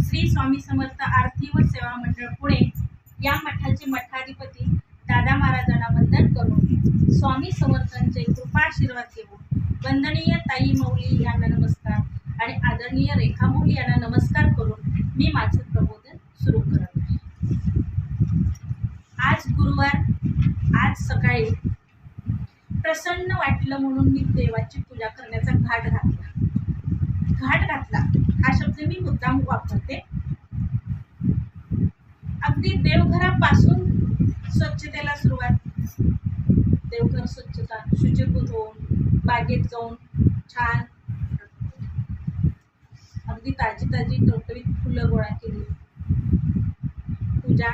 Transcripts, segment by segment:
श्री स्वामी समर्थ आरती व सेवा मंडळ पुणे या मठाचे मठाधिपती दादा महाराजांना वंदन करून स्वामी समर्थांचे कृपाशीर्वाद घेऊन वंदनीय ताई मौली यांना नमस्कार आणि आदरणीय रेखा मौली यांना नमस्कार करून मी माझं प्रबोधन सुरू करत आहे. आज गुरुवार आज सकाळी प्रसन्न वाटलं म्हणून मी देवाची पूजा करण्याचा घाट घातला. घाट घातला. हा शब्द मी मुद्दाम वापरते. अगदी देवघरापासून स्वच्छतेला सुरुवात. देवघर स्वच्छता शुचिभूत होऊन बागेत जाऊन छान. अगदी ताजी ताजी टवटवीत फुलं गोळा केली. पूजा.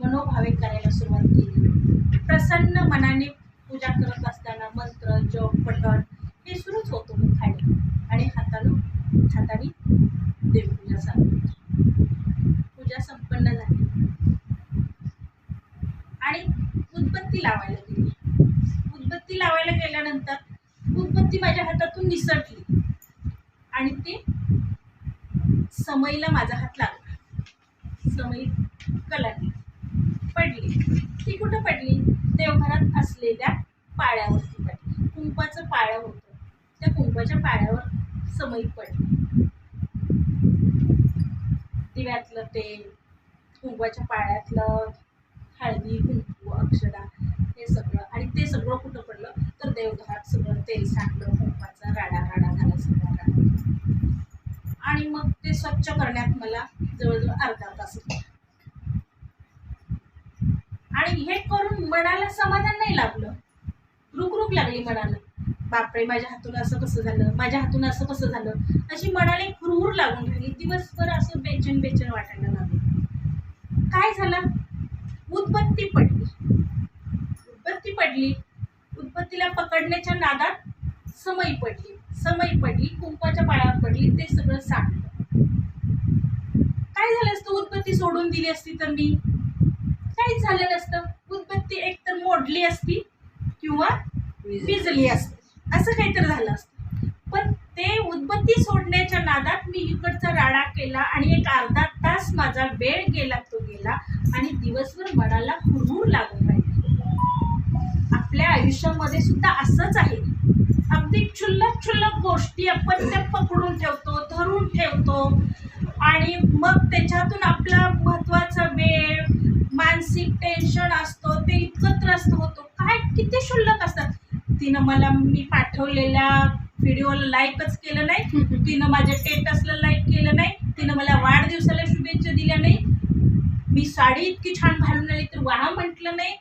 मनोभावे करायला सुरुवात केली. प्रसन्न मनाने पूजा करत असताना मंत्र जप पठण हे होतो मी खाली आणि हातानं हाताने देवपूजा चालू पूजा संपन्न झाली. आणि उदबत्ती लावायला गेली. उदबत्ती लावायला गेल्यानंतर उदबत्ती माझ्या हातातून निसटली. आणि ते समईला माझा हात लागला. समई कलाटली पडली. ती कुठं पडली? देवघरात असलेल्या पाळ्यावरती पडली. कुंपाचं पाळं होतं. त्या कुंकवाच्या पाळ्यावर समयिक पडली. दिव्यातलं तेल कुंकवाच्या पाळ्यातलं हळदी कुंकू अक्षरा हे सगळं आणि ते सगळं कुठं पडलं? तर देवघरात सगळं तेल सांडलं कुंकवाचा राडा राडा झाला सगळा राडा. आणि मग ते स्वच्छ करण्यात मला जवळजवळ अर्धा तास आणि हे करून मनाला समाधान नाही लागलं. रुकरुक लागली मनाला. बापरे माझ्या हातून असं कसं झालं? माझ्या हातून असं कसं झालं? अशी मनाला एक हुरहुर लागून राहिली. दिवसभर असं बेचन बेचन वाटायला लागलं. काय झालं? उत्पत्ती पडली. उत्पत्ती पडली. उत्पत्तीला पकडण्याच्या नादात समई पडली. समई पडली कुंपाच्या पायावर पडली ते सगळं सांडलं. काय झालं असतं? उत्पत्ती सोडून दिली असती तर मी? काहीच झालं नसतं? उत्पत्ती एकतर मोडली असती किंवा विजली असती. असं काहीतरी झालं असतं. पण ते उदबत्ती सोडण्याच्या नादात मी इकडचा राडा केला आणि एक अर्धा तास माझा वेळ गेला तो गेला आणि दिवसभर मनाला हुरहुर लागून राहिली. आपल्या आयुष्यामध्ये सुद्धा असंच आहे. अगदी क्षुल्लक क्षुल्लक गोष्टी आपण त्या पकडून ठेवतो धरून ठेवतो आणि मग त्याच्यातून आपला महत्त्वाचा वेळ मानसिक टेन्शन असतो ते इतकं त्रस्त होतो. काय किती क्षुल्लक असतात. तिनं मला मी पाठवलेल्या व्हिडिओला लाईकच केलं नाही. तिनं माझ्या स्टेटसला लाईक केलं नाही. तिनं मला वाढदिवसाला शुभेच्छा दिल्या नाही. मी साडी इतकी छान घालून आली तर वाहा म्हटलं नाही.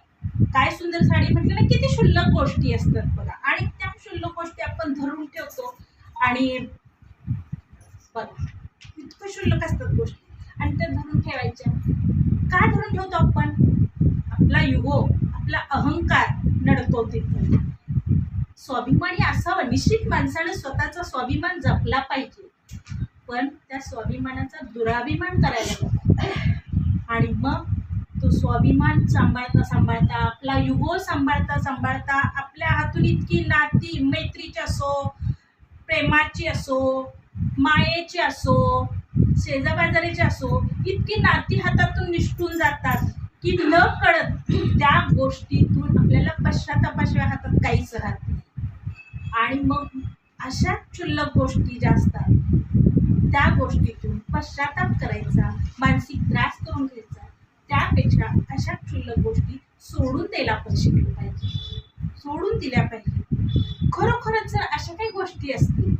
काय सुंदर साडी म्हटलं नाही. किती क्षुल्लक गोष्टी असतात बघा. आणि त्या क्षुल्लक गोष्टी आपण धरून ठेवतो. आणि बघा इतकं क्षुल्लक असतात गोष्टी. आणि त्या धरून ठेवायच्या. का धरून ठेवतो आपण? आपला युगो आपला अहंकार नडतो तिथे. स्वाभिमानी असावं. निश्चित माणसानं स्वतःचा स्वाभिमान जपला पाहिजे. पण त्या स्वाभिमानाचा दुराभिमान करायला नको. आणि मग तो स्वाभिमान सांभाळता सांभाळता आपला युगो सांभाळता सांभाळता आपल्या हातून इतकी नाती मैत्रीची असो प्रेमाची असो मायेची असो शेजाबाजारीची असो इतकी नाती हातातून निष्ठून जातात की न कळत त्या गोष्टीतून आपल्याला पश्चातापाशिवाय हातात काहीच राहत नाही. आणि मग अशा क्षुल्लक गोष्टी ज्या असतात त्या गोष्टीतून पश्चाताप करायचा मानसिक त्रास करून घ्यायचा त्यापेक्षा अशा क्षुल्लक गोष्टी सोडून द्यायला आपण शिकलो पाहिजे. सोडून दिल्या पाहिजे. खरोखरच जर अशा काही गोष्टी असतील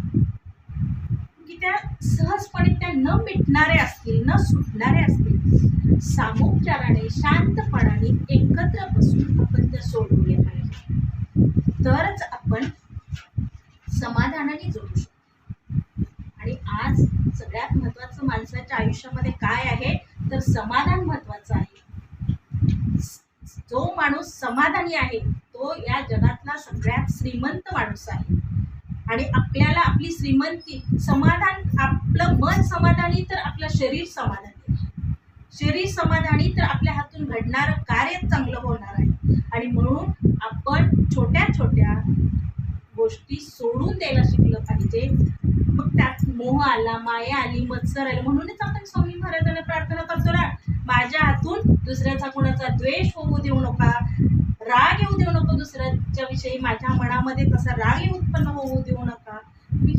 की त्या सहजपणे त्या न मिटणाऱ्या असतील न सुटणाऱ्या असतील सामोपचाराने शांतपणाने एकत्र बसून आपण त्या सोडवल्या पाहिजे. तरच आपण समाधानाने जगू शकतो. आणि आज सगळ्यात महत्वाचं माणसाच्या आयुष्यामध्ये काय आहे? तर समाधान महत्वाचं आहे. जो माणूस समाधानी आहे तो या जगातला सगळ्यात श्रीमंत माणूस आहे. आणि आपल्याला आपली श्रीमंती समाधान आपलं मन समाधानी तर आपलं शरीर समाधानी. शरीर समाधानी तर आपल्या हातून घडणारं कार्य चांगलं होणार आहे. आणि म्हणून आपण छोट्या छोट्या गोष्टी सोडून द्यायला शिकलं पाहिजे. मग त्यात मोह आला माया आली मत्सर आली. म्हणूनच आपण स्वामी महाराजांना प्रार्थना करतो ना. माझ्या हातून दुसऱ्याचा कुणाचा द्वेष होऊ देऊ नका. राग येऊ देऊ नको दुसऱ्याच्या विषयी. माझ्या मनामध्ये तसा राग उत्पन्न होऊ देऊ नका.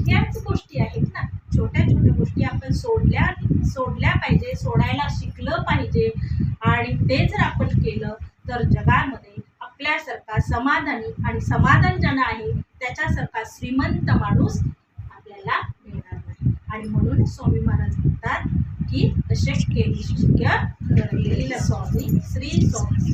ह्याच गोष्टी आहेत ना. छोट्या छोट्या गोष्टी आपण सोडल्या सोडल्या पाहिजे सोडायला शिकलं पाहिजे. आणि ते जर आपण केलं तर जगामध्ये आपल्यासारखा समाधानी आणि समाधान जन आहे. त्याच्यासारखा श्रीमंत माणूस आपल्याला मिळणार नाही. आणि म्हणून स्वामी महाराज म्हणतात की तसे केली शक्य स्वामी श्री स्वामी.